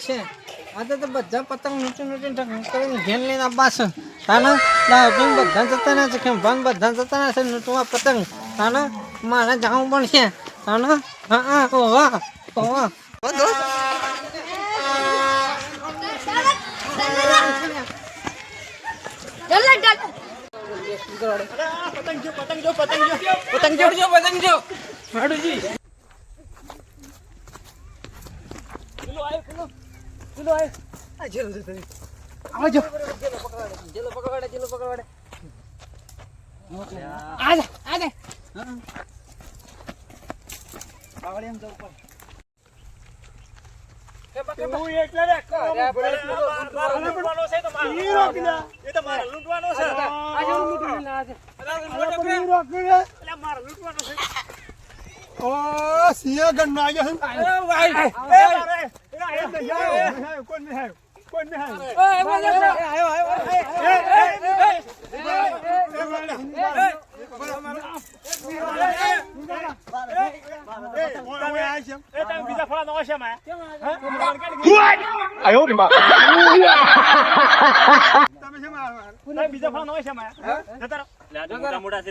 પડશે આ તો બધા પતંગ નીચે નીચે કરીને ઘેન લઈને આવવા છે તાના લાવતું બધા જતા ના છે કેમ ભાન બધા જતા ના છે નટવા પતંગ. તાના મારે જવું છે. તાના હા હા ઓવા ઓવા પેલો આ આ જેલો જતો આવા જો. જેલો પકડવાડે જેલો પકડવાડે. આજે આજે આવડે એમ જવું પડે. લૂંટવાનો છે સિંહ ગણ ના? આવ્યો કોણ નહીં આવ્યો કોણ નહીં આવ્યો બીજા ફળ નો છે મોટા મોટા છે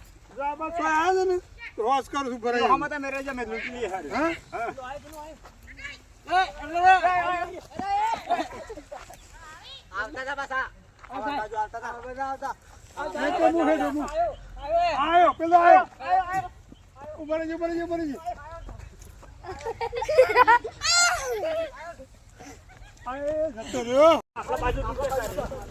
જો આ બાજુ આવ્યા છે ને રોજ કરું છું. આયો આયો આય રહ્યો આપણે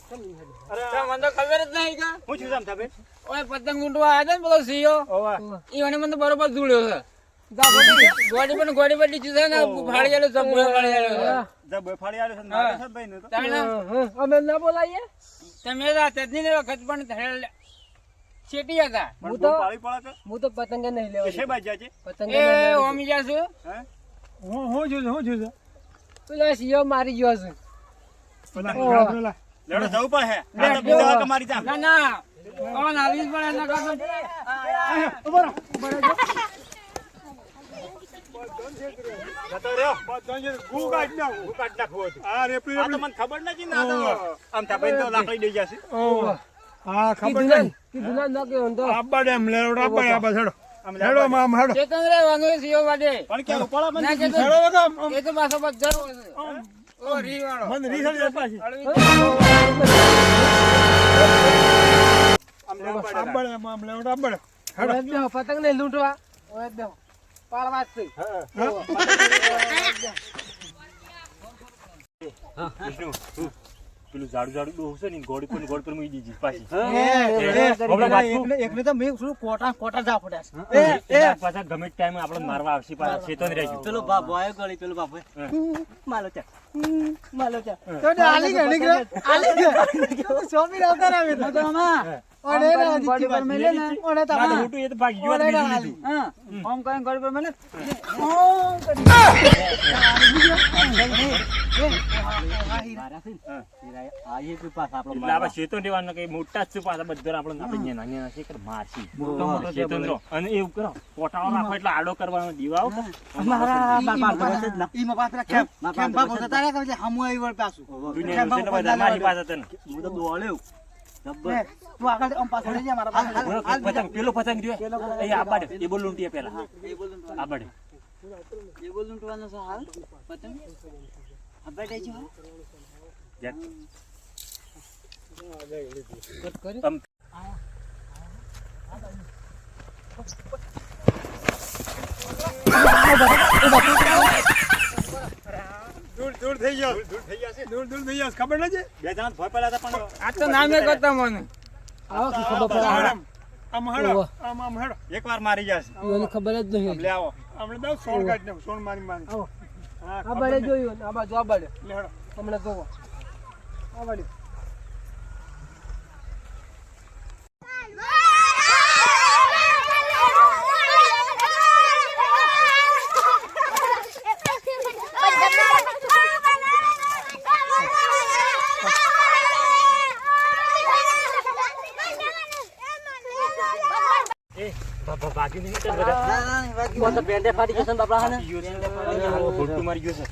મને તો ખબર જ નહીં કે? હું છું જામ થાબે ઓય પતંગ લૂંટવા આવ્યા ને પેલો સીઓ ઓવા ઈ મને મને બરોબર જોડ્યો છે. ગોડી પણ ગોડી પર છે ને ફાડી આલો સબૂળ ફાડી આલો જબ ફાડી આવ્યો છે નાનો છે ભાઈ ને તો. અમે ના બોલાઈએ? તમે આ ચટણી ને વખત પણ થયેલ શેટી હતા. પણ બહુ પાળી પડે કે હું તો પતંગ નહીં લેવા છે બાજ્યા છે? પતંગ એ ઓમી જાશું હે? હું હું છું હું છું. પેલા સીઓ મારી ગયો છે. પેલા પેલા. લેડો જવું પડે. આ તો બીજા વાકે મારી જામ ના ના. ઓન આવી પડે એના કરતા જતો રહ્યો હું કાઢ નાખ હું કાઢ નાખું હતું આ રેપડી આ તો મને ખબર નથી ને આ તો આમ થાબે તો લાકડી દઈ જશે. હા કીધું ના કીધું ના ના કે તો. આબા ડેમ લેડો આબા આબા હેડો. આમ લેડો આમ હેડો. ચેતન રહેવાનું સીઓ માટે પણ કે ઉપાડા મને. વગા એ તો પાછો બધો ઓ રી વાળો મને રીસાડી પાછી આમ લેડો આમ લેડો આબા હેડો. ઓય પતંગ નહીં લૂંટવા. ઓય બેહો. પાળવા જ છે. વિષ્ણુ પેલું ઝાડુ ઝાડુ ડોહ છે ને ગોળ પર ગોળ પર મૂકી દીધી પાછી. એકને- તો મેં શું કોટા કોટા જા પડ્યા છે. એ પાછા ગમે તે ટાઈમે આપણે મારવા આવશે પાછા ચેતન રહેજો. પેલો બાબો આવ્યો ગળી પેલો બાબો માલો ચા માલો ચા તો આલી ગણી આલી ગયો, આલી ગયો. સ્વામી અવતાર રાવે તો. ઓને એને પર મેલે ને, ઓને તો ના મોટું એ તો ભાગી ગયું, બીજું લીધું. ઓમ પર મેલે. ઓમ હા, એ કોઈ મારા મારી તો દોડ્યો. તું આગળ આમ પાછળ રહી જા મારા. બોલો, પતંગ પેલો પતંગ રહ્યો એ આબાડે એ બોલ લૂંટીએ પેલા એ બોલું તો આબાડે એ બોલું તો વાનો છે હાલ. પતંગ. આ બેઠે છે જા. કટ કરી. આમ. દૂર દૂર થઈ ગયો દૂર થઈ ગયા છે. દૂર દૂર થઈ ગયા ખબર નથી બે જણા ભય પેલા હતા પણ આ તો નામે કરતા મને. આવો ખબર પડે. આમ આમ હેડો આમ આમ હેડો એક વાર મારી જશે મને ખબર જ નહીં. લે આવો. આપણે દઉં સોણ કાઢ નાખું સોણ મારી મારી. આવો. હા આ ખબર બાડે. જોયું આ બાજુ આ બાડે લે હેડો હમણાં જોવો. આ બાડે એ બાબા ભાગી નહીં ચાલ બધા તો પેન્ડે ફાટી જશે બાપડા ને? ગયો મારી છે.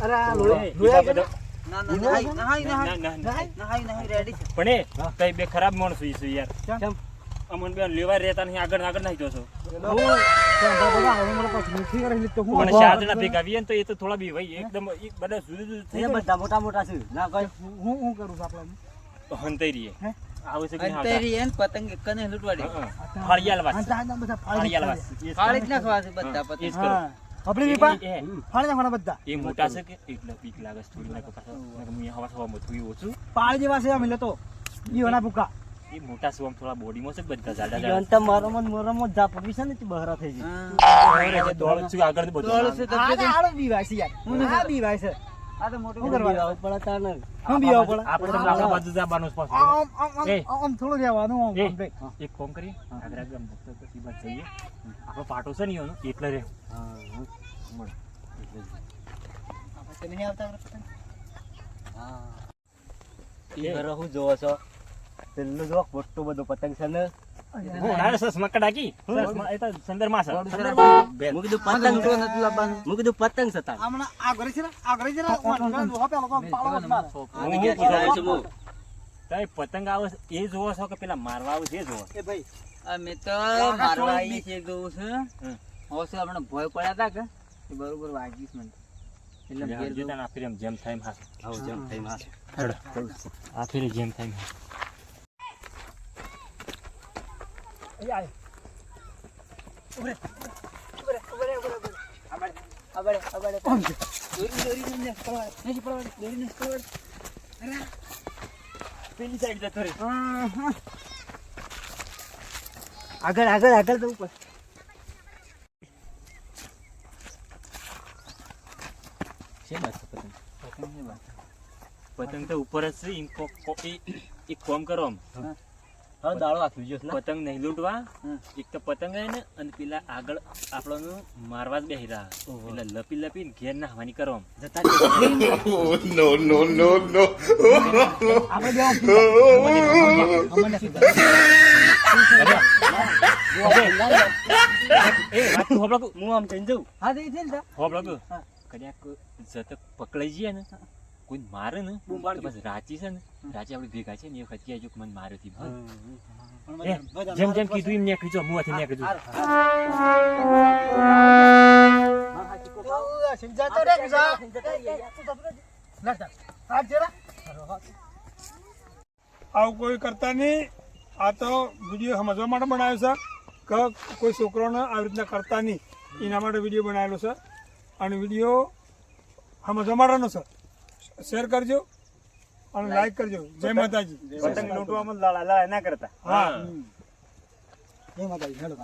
અરે આ પણ એ બે ખરાબ માણસો છે યાર. અમન બેન લેવા રહેતા નહીં આગળ આગળ નાખી દો પણ હું ચાર જણા ભેગા આવીએ ને તો એ તો થોડા બી ભાઈ એકદમ બધા જુદું જુદું થઈ બધા મોટા મોટા છે. ના કોઈ હું હું કરું છું આપણે હંતાઈ રહીએ? આવું છે? અંતરી પતંગ લૂંટવાડી. હં. બધા એ જ ફાડી જ કરો. નાખવા છે બધા હા, એ જ પતંગ. હા. આપણે વિપા એ- એ- નાખવાના બધા. એ મોટા છે કે? એટલે બીક લાગે છે થોડી નાખો પાછા. હું હવા હવામાં થોડી ઓછું. પાડી જેવા છે અમે તો ઈઓના ભૂકા. એ મોટા આમ થોડા બોડીમાં છે બધા જાડા જાડા અંત મારો મન મારામાં જ જા પડી છે ને તે બહાર થઈ છે. દોડ છું આગળ બધું દોડ છે. આ તો આડો બીવાય છે યાર. આ બીવાય છે. આ તો મોટું શું પડે તાર? ને હું બીવાય પડે આપણે તો આપણા બાજુ જ છે પાછું. આમ આમ આમ થોડું રહેવાનું આમ એ, આમ ભાઈ. એક કામ કરીએ. આગળ આગળ ભક્તો પછી બસ જઈએ. આપણો પાટો છે ને એનો એટલે રે. મળે. એટલે આપણે નહીં આવતા આપણે. ઈ ઘરે હું જોવો છો? પેલું જો મોટું બધો પતંગ છે ને? પતંગ. આવે એ જોવો છો કે પેલા મારવા આવે છે એ જોવો ભાઈ. અમે તો મારવા આવીએ છીએ જોવું છે. હોશે આપણે ભય પડ્યા હતા કે? બરોબર વાગીશ મને. એટલે જેમ થાય. જેમ થાય આ ફેરી જેમ થાય એમ હાથ. એ આય. ઉભરે, ઉભરે, ઉભરે, ઉભરે, ઉભરે. આ બાજુ, આ બાજુ, આ બાજુ. દોરી, દોરી, ને, પડવાડે. નથી પડવાડે, દોરી, ને, પડવાડે. પેલી સાઈડ જતો રે. આગળ આગળ આગળ જવું ઉપર છે વાત છે પતંગ? પતંગ તો ઉપર જ છે એ- એક કામ કરો આમ. હવે દાડો આખી ગયો છે પતંગ નહીં લૂંટવા. એક તો પતંગ ને અને પેલા આગળ આપણને મારવા જ બેહી રહ્યા. એટલે લપી લપી ઘેર નાખવાની કરો જતા હોભળો કે? હું આમ થઈને જઉં? હા ને કે? હા. કદાચ જતક પકડાઈ જઈએ ને. કોઈ મારે ને બસ રાચી છે ને રાચી આપણી ભેગા છે ને એ ખચી આવજો કે મને માર્યો હતી જેમ જેમ કીધું એમ ને રે, સમજા. ના, જરા. આવું કોઈ કરતા નહીં. આ તો વીડિયો સમજવા માટે બનાવ્યો છે કે કોઈ છોકરોને આવી રીતના કરતા નહીં. એના માટે વીડિયો બનાવેલો છે. અને વીડિયો સમજવા માટેનો છે. શેર કરજો અને લાઈક કરજો. જય માતાજી. પતંગ લૂંટવામાં લડાઈ ના કરતા. હા. જય માતાજી. હેલો.